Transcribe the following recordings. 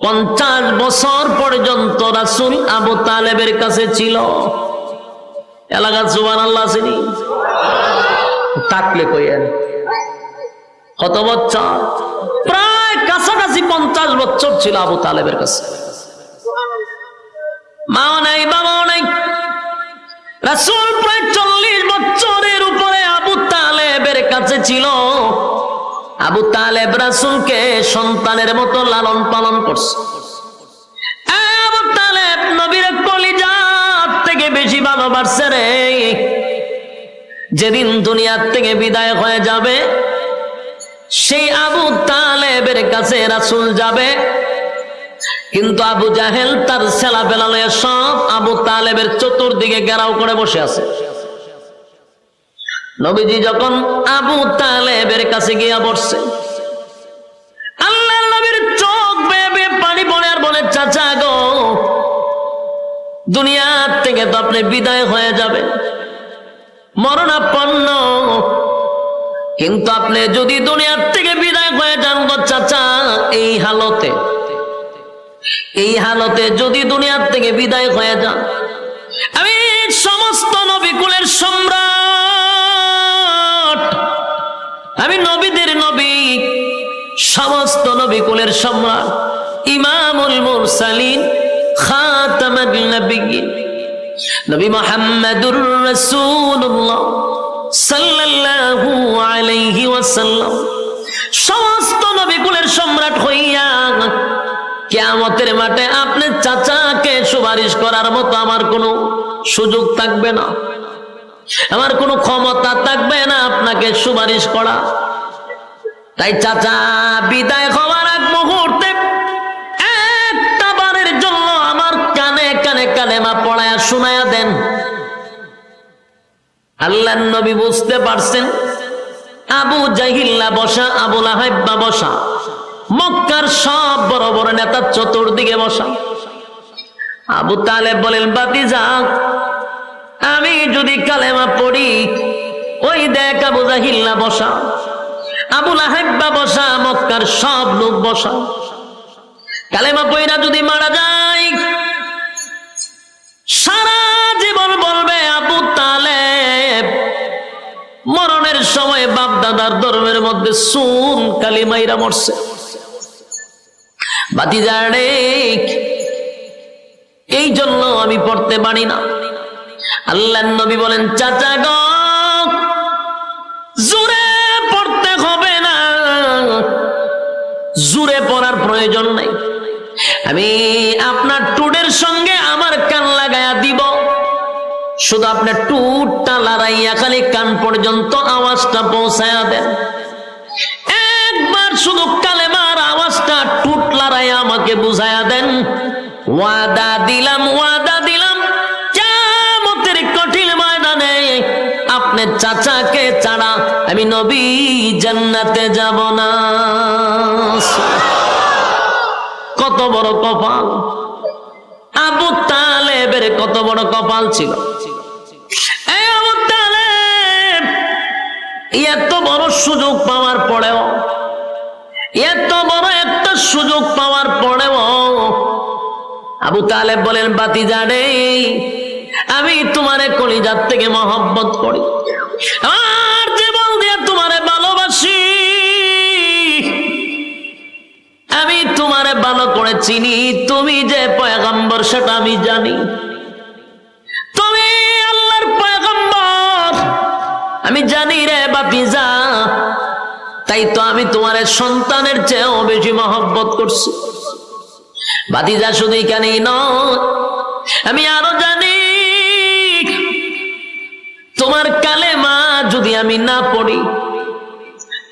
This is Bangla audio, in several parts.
পঞ্চাশ বছর পর্যন্ত রাসুল আবু তালেবের কাছে ছিল। এলাকা সুবান আল্লাহ আসেনি থাকলে কইয়েন। কত বছর? প্রায় কাছাকাছি পঞ্চাশ বছর ছিল আবু তালেবের কাছে। মাও নাই, বাবাও নাই। রাসুল প্রায় চল্লিশ বছরের উপরে আবু তালেবের কাছে ছিল। আবু তালেব রাসুলকে সন্তানের মতো লালন পালন করছে। আবু তালেব নবীর কলিজাত থেকে বেশি ভালোবাসছে রে। যেদিন দুনিয়ার থেকে বিদায় হয়ে যাবে, সেই আবু তালেবের কাছে রাসুল যাবে। কিন্তু আবু জাহেল তার সেলা বেলালে সব আবু তালেবের চতুর্দিকে ঘেরাও করে বসে আছে। নবীজি যখন আবু তালেবের কাছে গিয়া বসছে আল্লাহ নবীর চোখ বেবে পানি পড়ে আর বলে, চাচা গো, দুনিয়ার থেকে তো আপনি বিদায় হয়ে যাবে মরণাপন্ন। কিন্তু আপনি যদি দুনিয়ার থেকে বিদায় হয়ে যান গো চাচা, এই হালতে এই হালতে যদি দুনিয়ার থেকে বিদায় হয়ে যান, আমি সমস্ত নবীকুলের সম্রাট আমি নবীদের নবী, সমস্ত নবীকুলের সম্রাট, ইমামুল মুরসালিন, খাতামুল নবিয়্যিন। নবী মুহাম্মদুর রাসূলুল্লাহ সাল্লাল্লাহু আলাইহি ওয়াসাল্লাম। সমস্ত নবীকুলের সম্রাট হইয়া কেয়ামতের মাঠে আপনি চাচাকে সুপারিশ করার মতো আমার কোনো সুযোগ থাকবে না। আমার কোনো ক্ষমতা থাকবে না আপনাকে সুপারিশ করা। তাই চাচা, বিদায় হওয়ার এক মুহূর্তে একটা বারের জন্য আমার কানে কানে কালেমা পড়ায়া শোনায়া দেন। আল্লাহ নবী বুঝতে পারছেন, আবু জাহিল্লা বসা আবুল আহাব্বা বসা, মক্কার সব বড় বড় নেতা চতুর্দিকে বসা। আবু তালেব বলেন, বাতি যাক আমি যদি কালেমা পড়ি, ওই দেখ আবু জাহিল্লা বসা আবুল আহাব্বা বসা, মক্কার সব লোক বসা। কালেমা পইরা যদি মারা যায়, সারা জীবন বলবে আবু তালে মরণের সময় বাপ দাদার ধর্মের মধ্যে সুন কালিমাইরা মরছে। বাতিজারে এই জন্য আমি পড়তে পারি না। আল্লাহ নবী বলেন, চাচা গ জোরে পড়তে হবে না। পড়ার প্রয়োজন নাই। আমি আপনার টুডের সঙ্গে আমার কান দিব। শুধু টুটটা লড়াইয়া খালি কান পর্যন্ত আওয়াজটা পৌঁছায়া দেন। একবার শুধু কালেমার আওয়াজটা টুট লড়াইয়া আমাকে বুঝায়া দেন। ওয়াদা দিলাম, ওয়াদা চাচাকে ছাড়া আমি নবী জান্নাতে যাব না। কত বড় কপাল। আবু তালেবের কত বড় কপাল ছিল। এত বড় সুযোগ পাওয়ার পরেও, এত বড় একটা সুযোগ পাওয়ার পরেও আবু তালেব বলেন বাতি জানে আমি তোমারে কলিজার থেকে মহব্বত করি। আর জীবন দিয়ে তোমারে ভালোবাসি, আমি তোমারে ভালো করে চিনি। তুমি যে পয়গম্বর, সেটা আমি জানি। তুমি আল্লাহর পয়গম্বর, আমি জানি রে বাপিজা তাই তো আমি তোমার সন্তানের চেয়েও বেশি মহব্বত করছি। বাতিজা শুধু নয়, আমি আরও জানি তোমার কালেমা যদি আমি না পড়ি,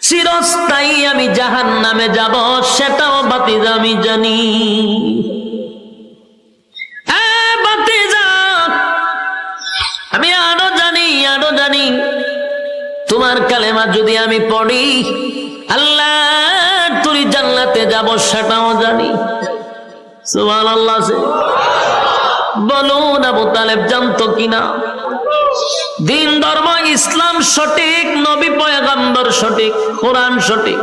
চিরস্থায়ী আমি জাহান নামে যাব, সেটাও বাতিজা আমি জানি। আমি আরও জানি আরও জানি, তোমার কালেমা যদি আমি পড়ি আল্লাহ তুই জান্নাতে যাব, সেটাও জানি। সুবহান আল্লাহ বলুন আবু তালেব জানতো কিনা? দিন ধর্ম, ইসলাম সঠিক, নবী পয়গম্বর সঠিক, কোরআন সঠিক,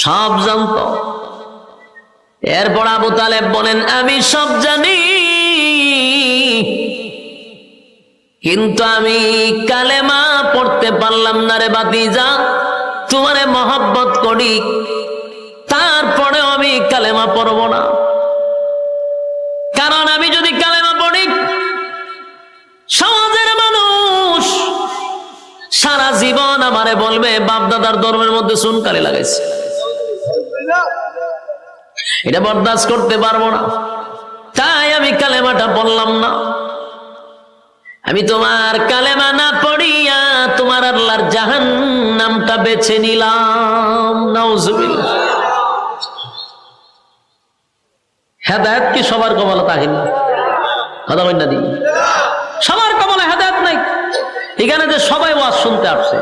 সব জানত। এরপর আবু তালেব বলেন, আমি সব জানি, কিন্তু আমি কালেমা পড়তে পারলাম না রে বাতি যা তোমারে মহব্বত করি, তারপরেও আমি কালেমা পড়ব না। কারণ আমি যদি কালেমা পড়ি মানুষ সারা জীবন আমারে বলবে, বাপদাদার ধর্মের মধ্যে সুনকালি লাগাইছে। এটা বরদাস্ত করতে পারব না। তাই আমি কালেমাটা বললাম না। আমি তোমার কালেমা না পড়িয়া তোমার আল্লাহর জাহান নামটা বেছে নিলাম। হেদায়ত কি সবার কপালে তাহিন কথা বল না দি। সবার নাই এখানে যে সবাই ওয়াজ শুনতে আসছে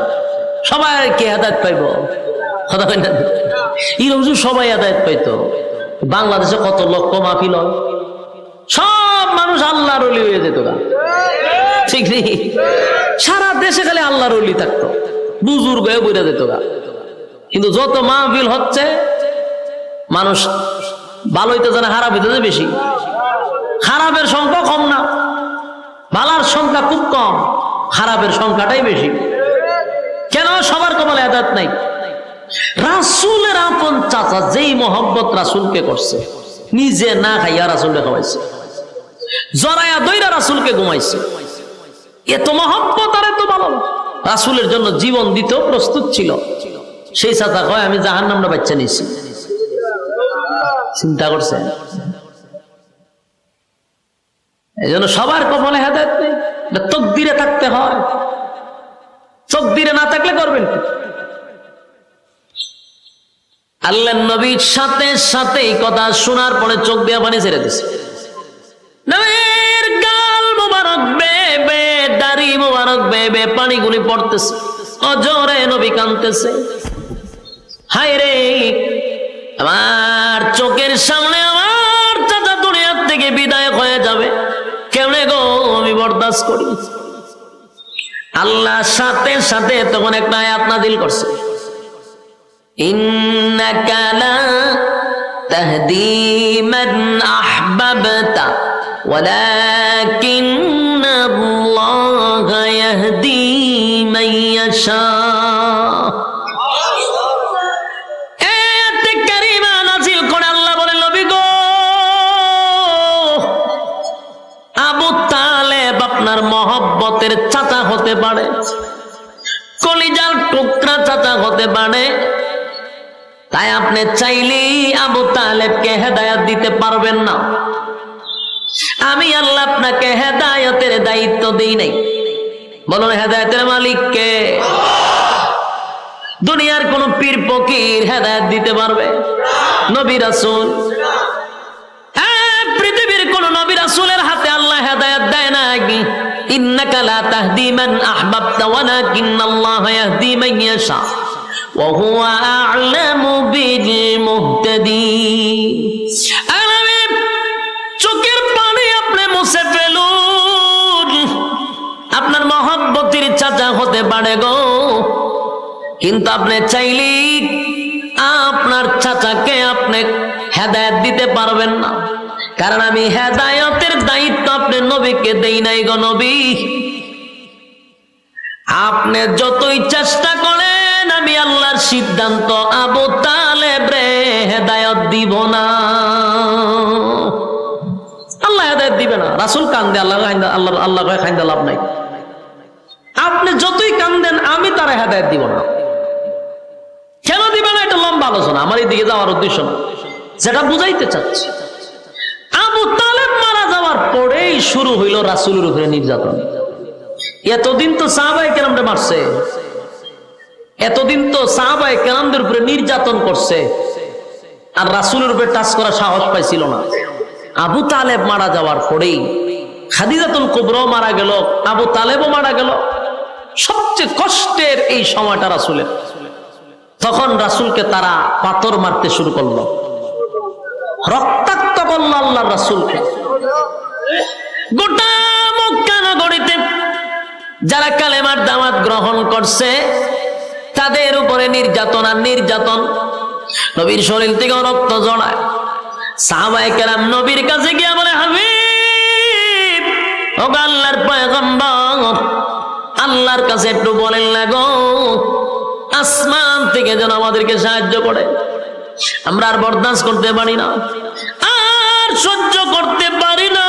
সবাই কে হেদায়ত পাইব। কথা না? যদি সবাই হেদায়ত পাইতো। বাংলাদেশে কত লক্ষ মাহফিল হয়? সব মানুষ আল্লাহর অলি হয়ে যেত গা। ঠিক নেই? সারা দেশে খালি আল্লাহর অলি থাকতো। বুজুর্গ হয়ে বইরা যেত গা। কিন্তু যত মাহফিল হচ্ছে, মানুষ ভালো হইতে জানে খারাপ হইতে বেশি। খারাপের সংখ্যা কম না। ভালার সংখ্যা খুব কম। খারাপের সংখ্যাটাই বেশি। কেন? সবার কপালে আদাত নাই। রাসুলের আপন চাচা যেই মোহব্বত রাসুলকে করছে, নিজে না খাইয়া রাসুলকে খাওয়াইছে। জরায়া দইরা রাসুলকে ঘুমাইছে। এত মহব্বত আর এত ভালো। রাসুলের জন্য জীবন দিতেও প্রস্তুত ছিল। সেই চাচা কয়, আমি জাহান নামটা বাচ্চা নিছি চিন্তা করছে এই জন্য সবার কপালে হেদায়ত নেই। তকদিরে থাকতে হয়। তকদিরে না থাকলে করবেন আল্লাহ নবীর সাথে সাথে কথা শোনার পরে চোখ দিয়ে পানি ছেড়ে দিছে। পানিগুলি পড়তেছে। অজরে নবী কানতেছে হায় রে আমার চোখের সামনে কাজ করি। আল্লাহ সাথে সাথে তখন একটা আয়াত নাজিল করছে। ইন্নাকা তাহদি মান আহবাবতা ওয়ালাকিন্না আল্লাহ ইয়াহদি মান ইয়াশা। হতে পারে। কলিজার টুকরা চাচা হতে পারে। তাই আপনি চাইলেই আবু তালেবকে হেদায়াত দিতে পারবেন না। আমি আল্লাহ আপনাকে হেদায়তের দায়িত্ব দিই নাই। বলুন, হেদায়তের মালিককে? দুনিয়ার কোন পীর ফকির হেদায়ত দিতে পারবে? নবী রাসূল? পৃথিবীর কোন নবী রাসূলের হাতে আল্লাহ হেদায়েত দেয় না ইন্নাকা লা তাহদি মান আহবাবতা আল্লাহ ইয়াহদি মান ইয়াশা। ওয়া হুয়া আ'লামু বিল চোখের পানি আপনি মুছে ফেলুন। আপনার মহব্বতির চাচা হতে পারে গো। কিন্তু আপনি চাইলি আপনার চাচাকে আপনি হেদায়ত দিতে পারবেন না। কারণ আমি হেদায়তের দায়িত্ব আপনি নবীকে দেই নাই গো নবী। আপনি যতই চেষ্টা করেন, আমি আল্লাহর সিদ্ধান্ত আবু তালেব রে হেদায়ত দিব না। আল্লাহ হেদায়ত দিবে না। রাসুল কান্দে আল্লাহ আল্লাহ আল্লাহ খাইন্দা লাভ নাই। আপনি যতই কান্দেন, আমি তারা হেদায়ত দিব না। কেন দিবে না? এটা লম্বা আলোচনা। আমার এই দিকে যাওয়ার উদ্দেশ্য না। যেটা বুঝাইতে চাচ্ছি। আবু তালেব মারা যাওয়ার পরেই শুরু হইল রাসুলের উপরে নির্যাতন। এতদিন তো সাহাবাই কেরামরে মারছে। এতদিন তো সাহাবাই কেরামদের উপরে নির্যাতন করছে। আর রাসুলের উপরে টাচ করার সাহস পাইছিল না। আবু তালেব মারা যাওয়ার পরেই খাদিজাতুল কুবরাও মারা গেল, আবু তালেবও মারা গেল। সবচেয়ে কষ্টের এই সময়টা রাসুলের। তখন রাসুলকে তারা পাথর মারতে শুরু করল। রক্তাক্ত করল আল্লাহ রাসুলকে গোটা মক্কা নগরীতে যারা কালেমার দামাত গ্রহণ করছে, তাদের উপরে নির্যাতন আর নির্যাতন নবীর শরীর থেকে রক্ত জড়ায়। নবীর কাছে গিয়ে বলে ও আল্লাহর আল্লাহর কাছে একটু বলেন না আসমান থেকে যেন আমাদেরকে সাহায্য করে। আমরা আর বরদাস্ত করতে পারি না। আর সহ্য করতে পারি না।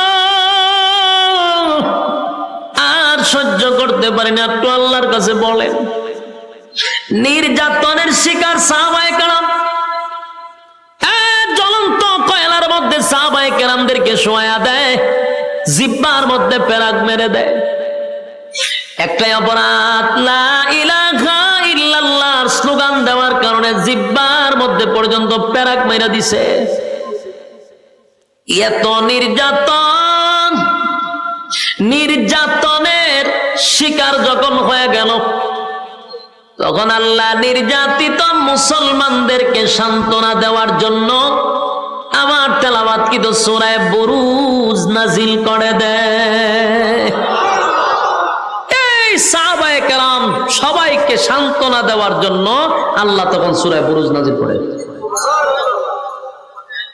আর সহ্য করতে পারি না, একটু আল্লাহর কাছে বলেন। নির্যাতনের শিকার সাহাবায়ে এক জ্বলন্ত কয়লার মধ্যে সাহাবায়ে কেরামদেরকে শোয়া দেয়, জিব্বার মধ্যে পেরাক মেরে দেয়। একটাই অপরাধ, লা ইলাহা ইল্লাল্লাহর স্লোগান দেওয়ার কারণে জিব্বার মধ্যে পর্যন্ত পেরাক মেরে দিছে। এত নির্যাতন, নির্যাতনের শিকার যখন হয়ে গেল, তখন আল্লাহ নির্যাতিত মুসলমানদেরকে সান্ত্বনা দেওয়ার জন্য আমার তেলাবাত কিন্তু সোরায় বরুজ নাজিল করে দেয় এই সাহাবায়ে সবাইকে সান্ত্বনা দেওয়ার জন্য আল্লাহ তখন সুরায় বুরুজ নাজিল করে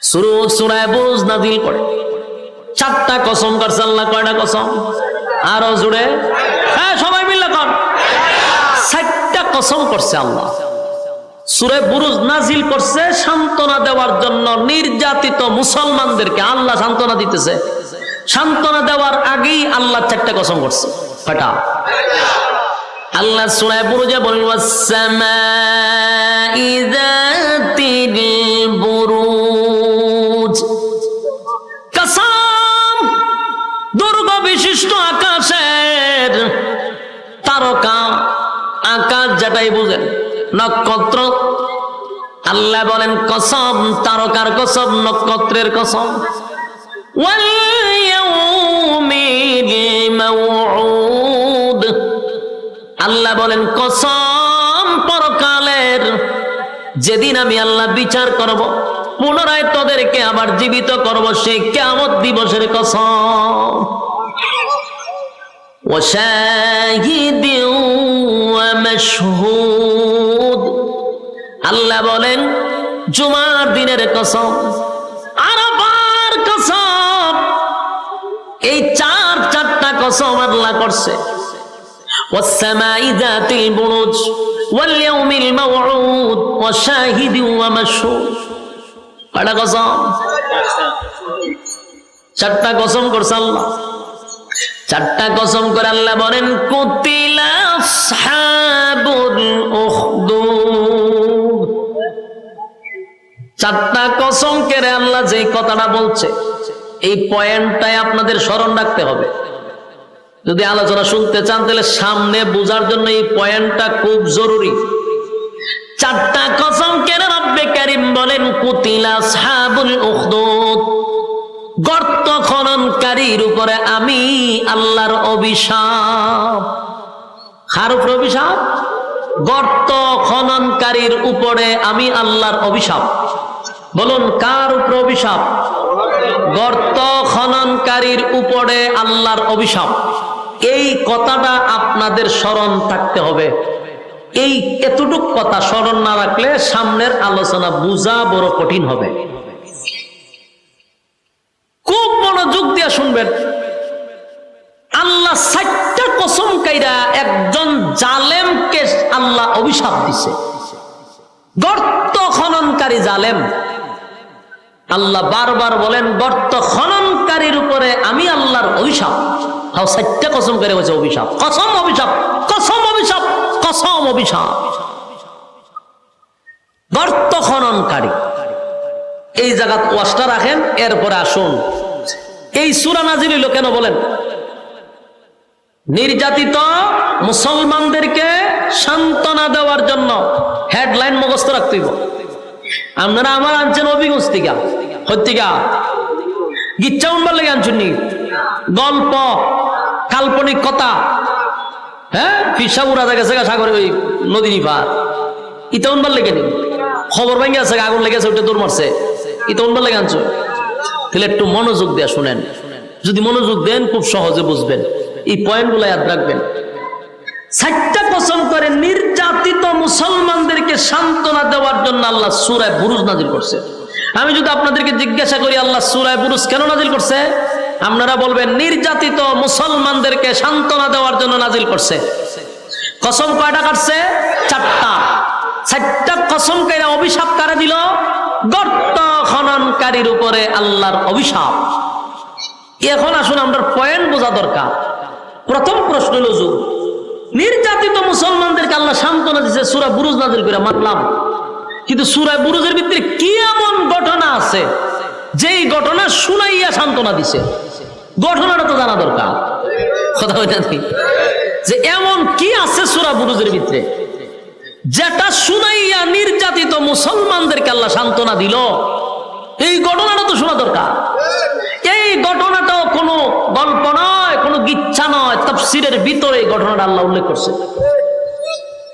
শুরু সুরায় বুরুজ নাজিল করে। চারটা কসম করছে আল্লাহ কয়টা কসম? আরও জুড়ে। হ্যাঁ সবাই মিলে কর। চারটা কসম করছে আল্লাহ। সুরে বুরুজ নাজিল করছে সান্ত্বনা দেওয়ার জন্য নির্যাতিত মুসলমানদেরকে আল্লাহ সান্ত্বনা দিতেছে। সান্ত্বনা দেওয়ার আগেই আল্লাহ চারটা কসম করছে। কয়টা? আল্লাহ সুরায় বুরুজে বলেন বিশিষ্ট আকাশের তারকা আকাশ যেটাই বুঝেন, নক্ষত্র। আল্লাহ বলেন, কসম, তারকার কসম, নক্ষত্রের কসম। আল্লাহ বলেন, কসম, পরকালের যেদিন আমি আল্লাহ বিচার করব, পুনরায় তোদেরকে আবার জীবিত করব, সেই কেমত দিবসের কসম। وشاهد ومشهود আল্লাহ বলেন জুমার দিনের কসম আরাফার কসম এই চার চারটা কসম আল্লাহ করছে والسماء ذات البروج واليوم الموعود وشاهد ومشهود কয়টা কসম চারটা কসম করছে আল্লাহ চারটা কসম করে আল্লাহ বলেন, কুতিলা চারটা কসম কেড়ে আল্লাহ যে কথাটা বলছে, এই পয়েন্টটাই আপনাদের স্মরণ রাখতে হবে। যদি আলোচনা শুনতে চান, তাহলে সামনে বোঝার জন্য এই পয়েন্টটা খুব জরুরি। চারটা কসম কেড়ে রব্বে কারিম বলেন, কুতিলা আসহাবুল উখদুদ। গর্ত খননকারীর উপরে আমি আল্লাহর অভিশাপ। উপর অভিশাপ? গর্ত খননকারীর উপরে আমি আল্লাহর অভিশাপ। বলুন, কার উপর অভিশাপ? গর্ত খননকারীর উপরে আল্লাহর অভিশাপ। এই কথাটা আপনাদের স্মরণ থাকতে হবে। এই এতটুক কথা স্মরণ না রাখলে সামনের আলোচনা বোঝা বড় কঠিন হবে। কাইরা একজন জালেমকে আল্লাহ অভিশাপ দিছে। গর্ত খননকারী জালেম। আল্লাহ বারবার বলেন, গর্ত খননকারীর উপরে আমি আল্লাহর অভিশাপ। তাও সাতটা কসম করে হয়েছে অভিশাপ। কসম অভিশাপ কসম অভিশাপ কসম অভিশাপ। গর্ত খননকারী। এই জায়গা ওয়াশটা রাখেন, এরপরে আসুন। এই সুরা নাজিল হইল কেন বলেন? নির্যাতিত মুসলমানদেরকে সান্ত্বনা দেওয়ার জন্য হেডলাইন মুখস্থ রাখতেইব আপনারা আমার আনছেন অভিগঞ্জ থেকে। হত্তিকা গিচ্ছা উনবার লেগে আনছেন গল্প, কাল্পনিক কথা। হ্যাঁ? পিসা উড়া গেছে গা সাগরে ওই নদী নিপার ইটা উনবার লেগে নি? খবর ভেঙে আছে আগুন লেগেছে ওইটা দৌড় মারছে। ইটা উনবার লেগে আনছো? তাহলে একটু মনোযোগ দেয়া শুনেন। যদি মনোযোগ দেন, খুব সহজে বুঝবেন। এই পয়েন্টগুলো ইয়াদ রাখবেন। চারটা কসম করে নির্যাতিত মুসলমানদেরকে সান্ত্বনা দেওয়ার জন্য আল্লাহ সুরায় বুরুজ নাজির করছে। আমি যদি আপনাদেরকে জিজ্ঞাসা করি, আল্লাহ সুরায় পুরুষ কেন নাজিল করছে? আপনারা বলবেন, নির্যাতিত মুসলমানদেরকে সান্ত্বনা দেওয়ার জন্য নাজিল করছে। কসম কয়টা কাটছে? চারটা। চারটা কসম কেরা অভিশাপ কারা দিল? গর্ত খননকারীর উপরে আল্লাহর অভিশাপ। এখন আসুন আমরা পয়েন্ট বোঝা দরকার। প্রথম প্রশ্ন হলো যুগ নির্যাতিত মুসলমানদেরকে আল্লাহ সান্ত্বনা দিচ্ছে সুরা বুরুজ নাজিল করে, মানলাম। কিন্তু সুরা বুরুজের ভিতরে কি এমন ঘটনা আছে? যেই ঘটনা শুনাইয়া সান্ত্বনা দিছে। ঘটনাটা তো জানা দরকার। কথা নেই যে এমন কি আছে সুরা বুরুজের ভিতরে? যেটা শুনাইয়া নির্যাতিত মুসলমানদেরকে আল্লাহ সান্ত্বনা দিল। এই ঘটনাটা তো শোনা দরকার। এই ঘটনাটাও কোনো গল্প নয়। কোনো গিচ্ছা নয়, তফসিরের ভিতরে ঘটনাটা আল্লাহ উল্লেখ করছে।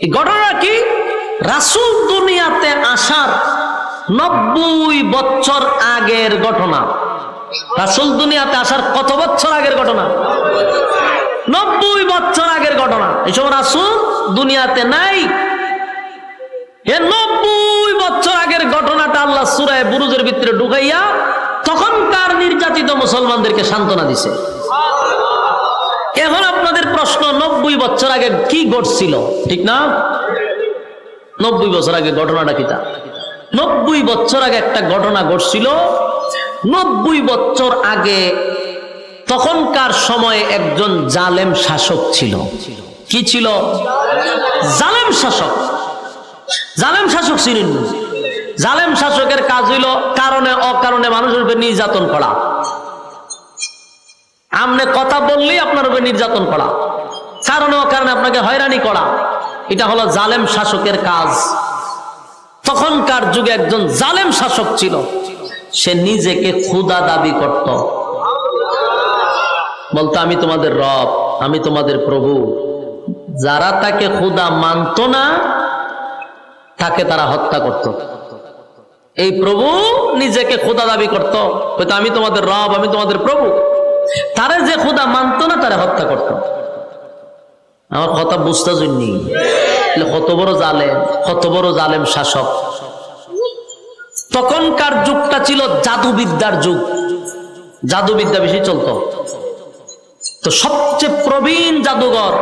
এই ঘটনা কি? রাসুল দুনিয়াতে আসার নব্বই বছর আগের ঘটনা। রাসুল দুনিয়াতে আসার কত বছর আগের ঘটনা? নব্বই বছর আগের ঘটনা। এসব রাসুল দুনিয়াতে নাই। এ নব্বই বছর আগের ঘটনাটা আল্লাহ সুরায় বুরুজের ভিতরে ঢুকাইয়া তখনকার নির্যাতিত মুসলমানদেরকে সান্ত্বনা দিছে। এখন আপনাদের প্রশ্ন, নব্বই বছর আগে কি ঘটছিল? ঠিক না? নব্বই বছর আগে ঘটনাটা কি কিতা নব্বই বছর আগে একটা ঘটনা ঘটছিল। নব্বই বছর আগে তখনকার সময়ে একজন জালেম শাসক ছিল। কি ছিল? জালেম শাসক। জালেম শাসক ছিলেন জালেম শাসকের কাজ হইল কারণে অকারণে মানুষের উপর নির্যাতন করা। আমনে কথা বললেই আপনার উপর নির্যাতন করা। কারণে অকারণে আপনাকে হয়রানি করা। এটা হলো জালেম শাসকের কাজ। তখনকার যুগে একজন জালেম শাসক ছিল। সে নিজেকে ক্ষুদা দাবি করত। বলতো, আমি তোমাদের রব, আমি তোমাদের প্রভু। যারা তাকে ক্ষুদা মানত না, তাকে তারা হত্যা করত। এই প্রভু নিজেকে খোদা দাবি করত। হয়তো আমি তোমাদের রব, আমি তোমাদের প্রভু। তারে যে খোদা মানত না, তারা হত্যা করত। আমার কথা বুঝতে জন্যি। কত বড় জালেম, কত বড় জালেম শাসক। তখনকার যুগটা ছিল জাদুবিদ্যার যুগ। জাদুবিদ্যা বেশি চলতো। তো সবচেয়ে প্রবীণ জাদুঘর,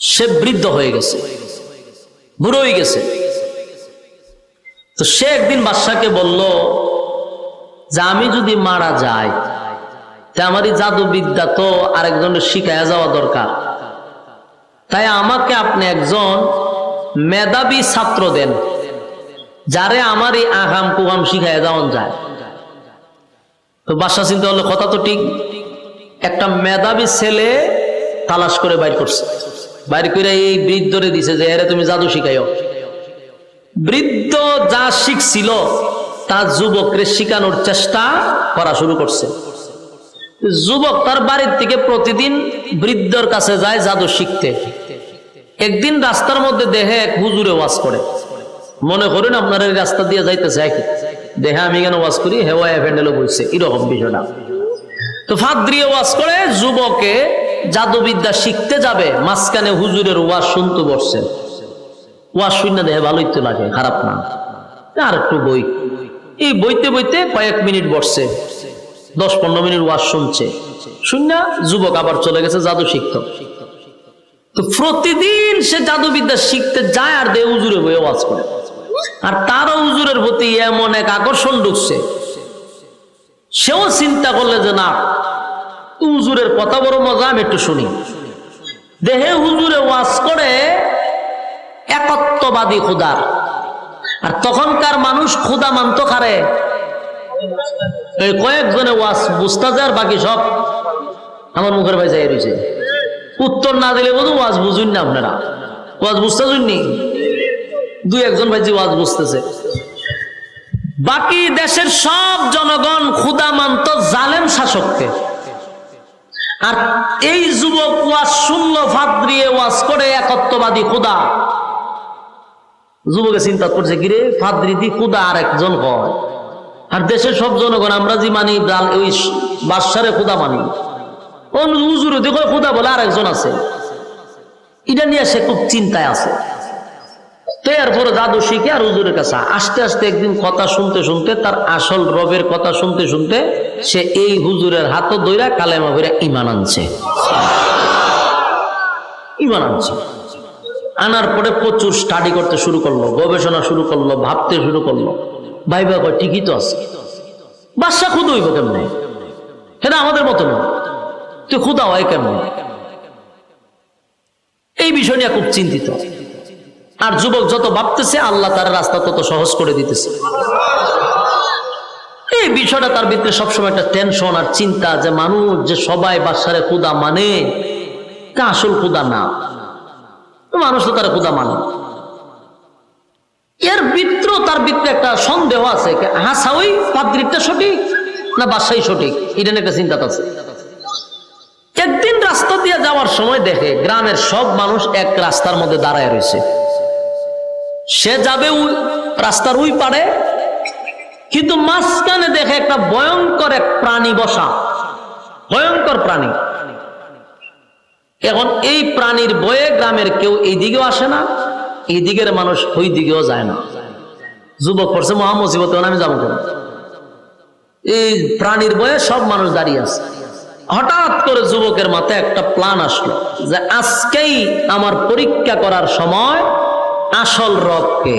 সে বৃদ্ধ হয়ে গেছে। বুড়ো হয়ে গেছে। তো সে একদিন বাদশাকে বলল যে, আমি যদি মারা যাই তা আমার এই জাদুবিদ্যা তো আরেকজনের শিখাইয়া যাওয়া দরকার। তাই আমাকে আপনি একজন মেধাবী ছাত্র দেন, যারে আমার এই আগাম কুগাম শিখাইয়া যাওয়ান যায়। তো বাদশা চিন্তা হলো কথা তো ঠিক, একটা মেধাবী ছেলে তালাশ করে বাইর করছে। বাইর করে এই বৃদ্ধরে দিছে যে, এরে তুমি জাদু শিখাইও। বৃদ্ধ যা শিখছিল তা যুবকরে শিখানোর চেষ্টা করা শুরু করছে। যুবক তার বাড়ির থেকে প্রতিদিন বৃদ্ধর কাছে যায় জাদু শিখতে। একদিন রাস্তার মধ্যে দেহে এক হুজুরে ওয়াজ করে। মনে করেন আপনার এই রাস্তা দিয়ে যাইতেছে একই। দেহে আমি কেন ওয়াজ করি? হেওয়া এফেন্ডেলও বলছে এরকম বিষয়টা। তো ফাদ্রিয়ে ওয়াজ করে, যুবকে জাদুবিদ্যা শিখতে যাবে, মাঝখানে হুজুরের ওয়াজ শুনতে বসছে। ওয়াজ শুনে দেহে ভালোই তো লাগে, খারাপ না। আর একটু বই। এই বইতে বইতে কয়েক মিনিট বসছে। দশ পনেরো মিনিট ওয়াজ শুনছে। শুন যুবক আবার চলে গেছে, জাদু শিখত। তো প্রতিদিন সে জাদুবিদ্যা শিখতে যায় আর দে উজুরে বইয়ে ওয়াজ করে। আর তারও উজুরের প্রতি এমন এক আকর্ষণ ঢুকছে। সেও চিন্তা করলে যে, না, হুজুরের কথা বড় মজা, আমি একটু শুনি। দেহে হুজুরে ওয়াজ করে একত্ববাদী খুদার। আর তখনকার মানুষ খুদা মানত খারে কয়েকজনে ওয়াজ বুঝতে যায় বাকি সব আমার মুখের ভাই যাই রয়েছে উত্তর না দিলে বোধ ওয়াজ বুঝুন না আপনারা। ওয়াজ বুঝতে শুননি দুই একজন ভাই যে ওয়াজ বুঝতেছে। বাকি দেশের সব জনগণ ক্ষুদা মানত জালেম শাসককে। আর এই যুবক ওয়াজ শূন্য ফাদ্রিয়ে ওয়াজ করে একত্ববাদী ক্ষুদা। যুবকে চিন্তা করছে, কিরে ফাদ্রি দি খুদা আর একজন হয়। আর দেশের সব জনগণ, আমরা যে মানি ওই বাদশারে খুদা মানি। উজুরে দেখো খুদা বলে আর একজন আছে। এটা নিয়ে সে খুব চিন্তায় আছে। তো এরপরে জাদু শিখে আর হুজুরের কাছে আস্তে আস্তে একদিন কথা শুনতে শুনতে, তার আসল রবের কথা শুনতে শুনতে সে এই হুজুরের হাত দইরা কালেমা ভরে ইমান আনছে। ইমান আনছে। আনার পরে প্রচুর স্টাডি করতে শুরু করল, গবেষণা শুরু করল, ভাবতে শুরু করল। ভাইবা কয় ঠিকই তো আছে। বাদশা খুদ হইব কেমনে? সেটা আমাদের মতো না। তুই খুদা হয় কেমনে? এই বিষয় নিয়ে খুব চিন্তিত। আর যুবক যত ভাবতেছে, আল্লাহ তার রাস্তা তত সহজ করে দিতেছে। এই বিষয়টা তার ভিতরে সবসময় একটা টেনশন আর চিন্তা যে মানুষ যে সবাই বাসারে খুদা মানে তা আসল খুদা না। মানুষ তো তারা খুদা মানে। এর ভিতর তার ভিতরে একটা সন্দেহ আছে হাসা ওই পাদ্রিকটা সঠিক না বাসাই সঠিক? এটা একটা চিন্তা আছে। একদিন রাস্তা দিয়ে যাওয়ার সময় দেখে গ্রামের সব মানুষ এক রাস্তার মধ্যে দাঁড়ায় রয়েছে। সে যাবে ওই রাস্তার ওই পারে কিন্তু মাঝখানে দেখে একটা ভয়ঙ্কর এক প্রাণী বসা। ভয়ঙ্কর প্রাণী। এখন এই প্রাণীর বয়ে গ্রামের কেউ এই দিকেও আসে না এই দিকের মানুষ ওই দিকেও যায় না। যুবক পড়ছে মহামসিবত আমি যাব কেন? এই প্রাণীর বয়ে সব মানুষ দাঁড়িয়ে আছে। হঠাৎ করে যুবকের মাথায় একটা প্ল্যান আসলো যে আজকেই আমার পরীক্ষা করার সময় আসল রবকে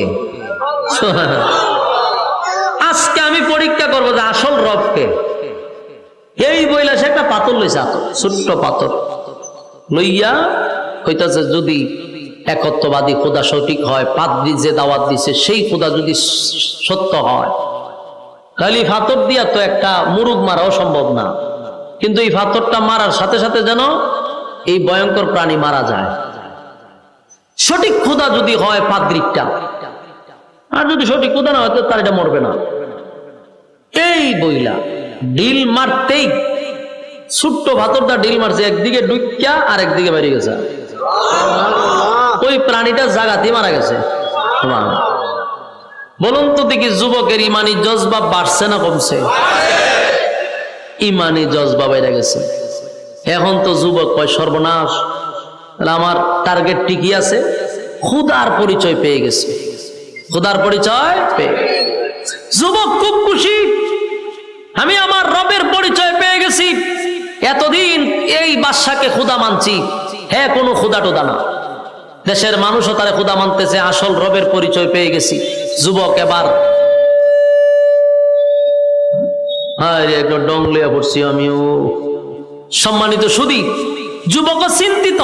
আজকে আমি পরীক্ষা করব যে আসল রবকে এই বইলা সে একটা পাথর লইছে ছোট্ট পাথর। লইয়া কইতাছে, যদি একত্ববাদী খোদা সঠিক হয় পাদ্রি যে দাওয়াত দিছে, সেই খোদা যদি সত্য হয়। খালি ফাতর দিয়া তো একটা মুরুগ মারাও সম্ভব না। কিন্তু এই ফাতরটা মারার সাথে সাথে যেন এই ভয়ঙ্কর প্রাণী মারা যায়। সঠিক খোদা যদি হয় পাদ্রিকটা আর যদি সঠিক খোদা না হয়, তো তার এটা মরবে না। এই বইলা, ডিল মারতেই ছোট্ট ভাতরটা ডিল মারছে, একদিকে ডুইকা আর একদিকে বেরিয়ে গেছে। ওই প্রাণীটা জাগাতেই মারা গেছে। বলুন তো দেখি, যুবকের ইমানি জজবা বাড়ছে না কমছে? ইমানি জজবা বেড়ে গেছে। এখন তো যুবক কয় সর্বনাশ। আমার টার্গেট ঠিকই আছে? খুদার পরিচয় পেয়ে গেছে। খুদার পরিচয় পেয়ে যুবক খুব খুশি। আমি আমার রবের পরিচয় পেয়ে গেছি। এতদিন এই বাদশাকে খুদা মানছি। হ্যাঁ কোনো খুদা টুদা না। দেশের মানুষও তারা খুদা মানতেছে, আসল রবের পরিচয় পেয়ে গেছি। যুবক এবার। সম্মানিত যুবক চিন্তিত।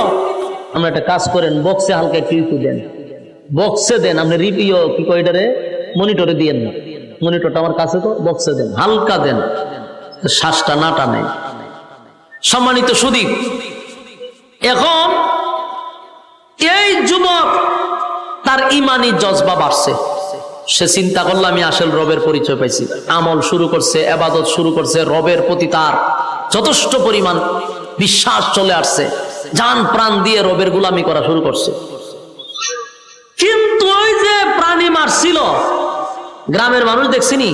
আমরা একটা কাজ করেন বক্সে হালকা একটু দেন। বক্সে দেন, আপনি রিপিও কি কয় এটারে? মনিটরে দিয়েন না। মনিটরটা আমার কাছে তো বক্সে দেন, হালকা দেন। শ্বাসটা না টানে। সম্মানিত সুদীপ এখন এই যুবক, তার ইমানি জজবা বাড়ছে। সে চিন্তা করল, আমি আসল রবের পরিচয় পাইছি। আমল শুরু করছে আবাদত শুরু করছে, রবের প্রতি তার যথেষ্ট পরিমাণ বিশ্বাস চলে আসছে। জান প্রাণ দিয়ে রবের গুলামি করা শুরু করছে। কিন্তু ওই যে প্রাণী মারছিল, গ্রামের মানুষ দেখছিনি?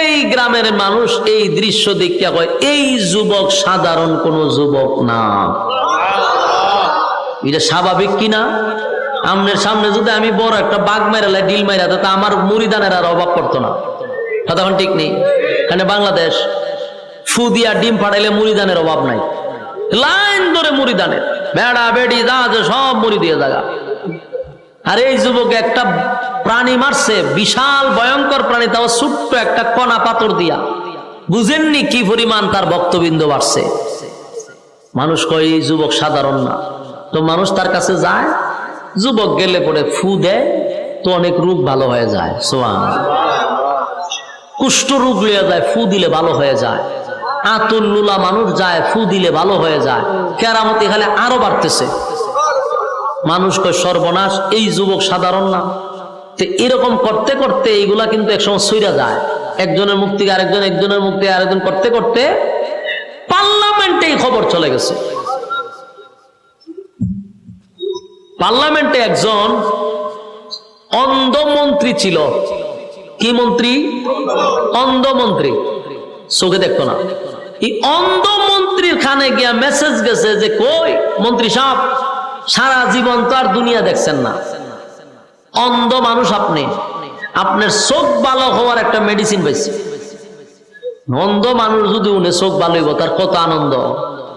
এই গ্রামের মানুষ এই দৃশ্য দেখিয়া কয়, এই যুবক সাধারণ কোন যুবক না। এটা স্বাভাবিক কিনা? আমনের সামনে যদি আমি বড় একটা বাঘ মেরালে ডিল মেরা তা আমার মুড়িদানের আর অভাব পড়তো না। তখন ঠিক নেই? এখানে বাংলাদেশ ফু দিয়া ডিম ফাটাইলে মুড়িদানের অভাব নাই। লাইন ধরে মুড়িদানের। বেড়া বেড়ি যা আছে সব মুড়ি দিয়ে জায়গা আর এই যুবক একটা প্রাণী মারছে, বিশাল ভয়ঙ্কর প্রাণী, তাও ছোট্ট একটা কণা পাথর দিয়া। বুঝেননি কি পরিমাণ তার বক্তবিন্দু বাড়ছে? মানুষ কয়, এই যুবক সাধারণ না। তো মানুষ তার কাছে যায়, যুবক গেলে পরে ফু দেয়, তো অনেক রোগ ভালো হয়ে যায় সোয়ান কুষ্ঠ রোগ লিয়ে যায়, ফু দিলে ভালো হয়ে যায়। আতুল লুলা মানুষ যায়, ফু দিলে ভালো হয়ে যায়। কেরামতি খালে আরও বাড়তেছে। মানুষ কয়, সর্বনাশ, এই যুবক সাধারণ না। তো এরকম করতে করতে এইগুলা কিন্তু একসময় সইরা যায়। একজনের থেকে আরেকজন, একজনের থেকে আরেকজন করতে করতে পার্লামেন্টে এই খবর চলে গেছে। পার্লামেন্টে একজন অন্ধ মন্ত্রী ছিল। কি মন্ত্রী? অন্ধ মন্ত্রী চোখে দেখতো না। এই অন্ধ মন্ত্রীর খানে গিয়া মেসেজ গেছে যে, কই মন্ত্রী সাহেব, সারা জীবন তো আর দুনিয়া দেখছেন না। অন্ধ মানুষ আপনি। আপনার চোখ ভালো হওয়ার একটা মেডিসিন পাইছে। অন্ধ মানুষ যদি উনি চোখ ভালো হইব, তার কত আনন্দ।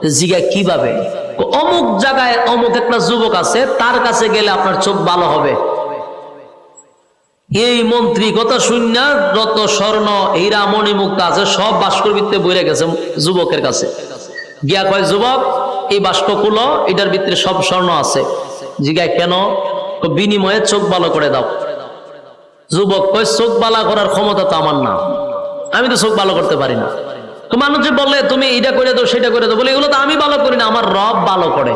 জিগা কীভাবে? অমুক জায়গায় অমুক একটা যুবক আছে, তার কাছে গেলে আপনার চোখ ভালো হবে। এই মন্ত্রী কথা শূন্য রত স্বর্ণ, হীরা, মণিমুক্তা আছে, সব বাস্কর ভিত্তে বইরে গেছে যুবকের কাছে। গিয়া কয়, যুবক, এই বাস্ক কুলো এটার ভিতরে সব স্বর্ণ আছে। জিগায় কেন? বিনিময়ে চোখ ভালো করে দাও। যুবক কয়, চোখ বালা করার ক্ষমতা তো আমার না। আমি তো চোখ ভালো করতে পারি না। তো মানুষ বলে, তুমি এটা করে দাও, সেটা করে দাও, বলে, এগুলো তো আমি ভালো করি না, আমার রব ভালো করে।